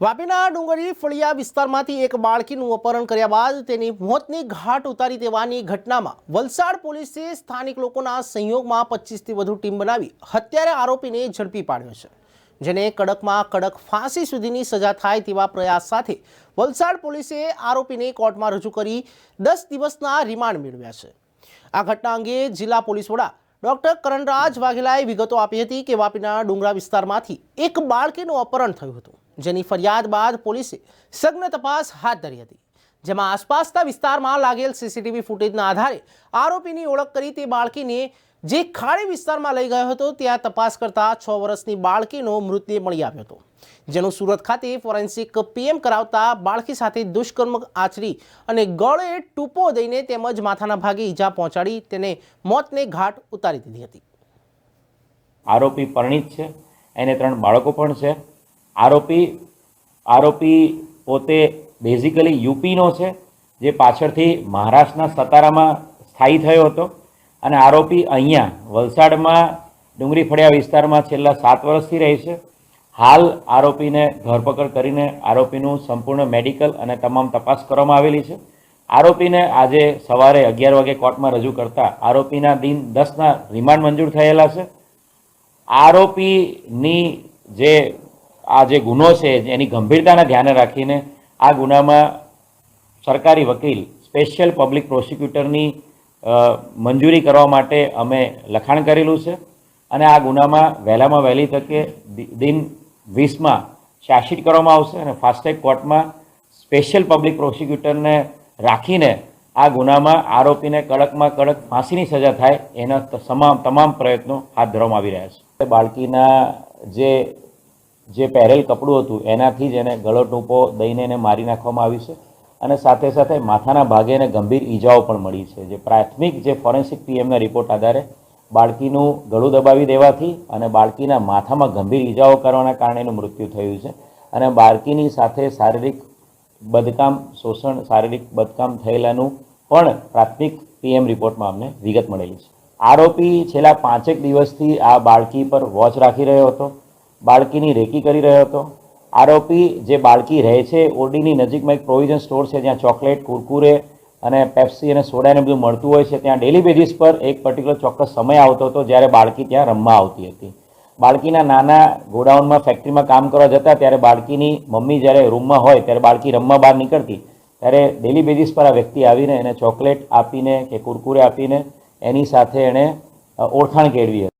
વાપીના ડુંગરી ફળિયા વિસ્તારમાંથી એક બાળકીનું અપહરણ કર્યા બાદ તેની મોતની ઘાટ ઉતારી દેવાની ઘટનામાં વલસાડ પોલીસે સ્થાનિક લોકોના સંયોગમાં પચીસથી વધુ ટીમ બનાવી હત્યારે આરોપીને ઝડપી પાડ્યો છે. જેને કડકમાં કડક ફાંસી સુધીની સજા થાય તેવા પ્રયાસ સાથે વલસાડ પોલીસે આરોપીને કોર્ટમાં રજૂ કરી દસ દિવસના રિમાન્ડ મેળવ્યા છે. આ ઘટના અંગે જિલ્લા પોલીસ વડા ડોક્ટર કરણરાજ વાઘેલાએ વિગતો આપી હતી કે વાપીના ડુંગરા વિસ્તારમાંથી એક બાળકીનું અપહરણ થયું હતું. જેની ફરિયાદ બાદ પોલીસે સઘન તપાસ હાથ ધરી હતી, જેમાં આસપાસના વિસ્તારમાં લાગેલ સીસીટીવી ફૂટેજના આધારે આરોપીની ઓળખ કરી તે બાળકીને જે ખાડી વિસ્તારમાં લઈ ગયો હતો, ત્યાં તપાસ કરતા છ વર્ષની બાળકીનો મૃતદેહ મળી આવ્યો હતો. જેનું સુરત ખાતે ફોરેન્સિક પીએમ કરાવતા બાળકી સાથે દુષ્કર્મ આચરી અને ગળે ટૂંપો દઈને તેમજ માથાના ભાગે ઈજા પહોંચાડી તેને મોતને ઘાટ ઉતારી દીધી હતી. આરોપી પરિણીત છે. એને ત્રણ બાળકો પણ છે. આરોપી આરોપી પોતે બેઝિકલી યુપીનો છે, જે પાછળથી મહારાષ્ટ્રના સતારામાં સ્થાયી થયો હતો. અને આરોપી અહીંયા વલસાડમાં ડુંગળી ફળિયા વિસ્તારમાં છેલ્લા સાત વર્ષથી રહે છે. હાલ આરોપીને ધરપકડ કરીને આરોપીનું સંપૂર્ણ મેડિકલ અને તમામ તપાસ કરવામાં આવેલી છે. આરોપીને આજે સવારે અગિયાર વાગે કોર્ટમાં રજૂ કરતા આરોપીના દિન દસના રિમાન્ડ મંજૂર થયેલા છે. આરોપીની જે આ જે ગુનો છે, એની ગંભીરતાને ધ્યાને રાખીને આ ગુનામાં સરકારી વકીલ સ્પેશિયલ પબ્લિક પ્રોસિક્યુટરની મંજૂરી કરવા માટે અમે લખાણ કરેલું છે અને આ ગુનામાં વહેલામાં વહેલી તકે દિન વીસમાં ચાર્જશીટ કરવામાં આવશે અને ફાસ્ટેગ કોર્ટમાં સ્પેશિયલ પબ્લિક પ્રોસિક્યુટરને રાખીને આ ગુનામાં આરોપીને કડકમાં કડક ફાંસીની સજા થાય એના તમામ તમામ પ્રયત્નો હાથ ધરવામાં આવી રહ્યા છે. બાળકીના જે જે પહેરેલ કપડું હતું, એનાથી જ એને ગળો ટૂંપો દઈને એને મારી નાખવામાં આવી છે. અને સાથે સાથે માથાના ભાગે એને ગંભીર ઈજાઓ પણ મળી છે. જે પ્રાથમિક જે ફોરેન્સિક પીએમના રિપોર્ટ આધારે બાળકીનું ગળું દબાવી દેવાથી અને બાળકીના માથામાં ગંભીર ઈજાઓ કરવાના કારણે એનું મૃત્યુ થયું છે. અને બાળકીની સાથે શારીરિક બદકામ, શોષણ, શારીરિક બદકામ થયેલાનું પણ પ્રાથમિક પીએમ રિપોર્ટમાં અમને વિગત મળેલી છે. આરોપી છેલ્લા પાંચેક દિવસથી આ બાળકી પર વોચ રાખી રહ્યો હતો. બાળકીની રેકી કરી રહ્યો હતો. આરોપી જે બાળકી રહે છે, ઓરડીની નજીકમાં એક પ્રોવિઝન સ્ટોર છે, જ્યાં ચોકલેટ, કુરકુરે અને પેપ્સી અને સોડાને બધું મળતું હોય છે. ત્યાં ડેલી બેઝિસ પર એક પર્ટિક્યુલર ચોક્કસ સમય આવતો હતો, જ્યારે બાળકી ત્યાં રમવા આવતી હતી. બાળકીના નાના ગોડાઉનમાં ફેક્ટરીમાં કામ કરવા જતા, ત્યારે બાળકીની મમ્મી જ્યારે રૂમમાં હોય, ત્યારે બાળકી રમવા બહાર નીકળતી, ત્યારે ડેલી બેઝિસ પર આ વ્યક્તિ આવીને એને ચોકલેટ આપીને કે કુરકુરે આપીને એની સાથે એણે ઓળખાણ કેળવી હતી.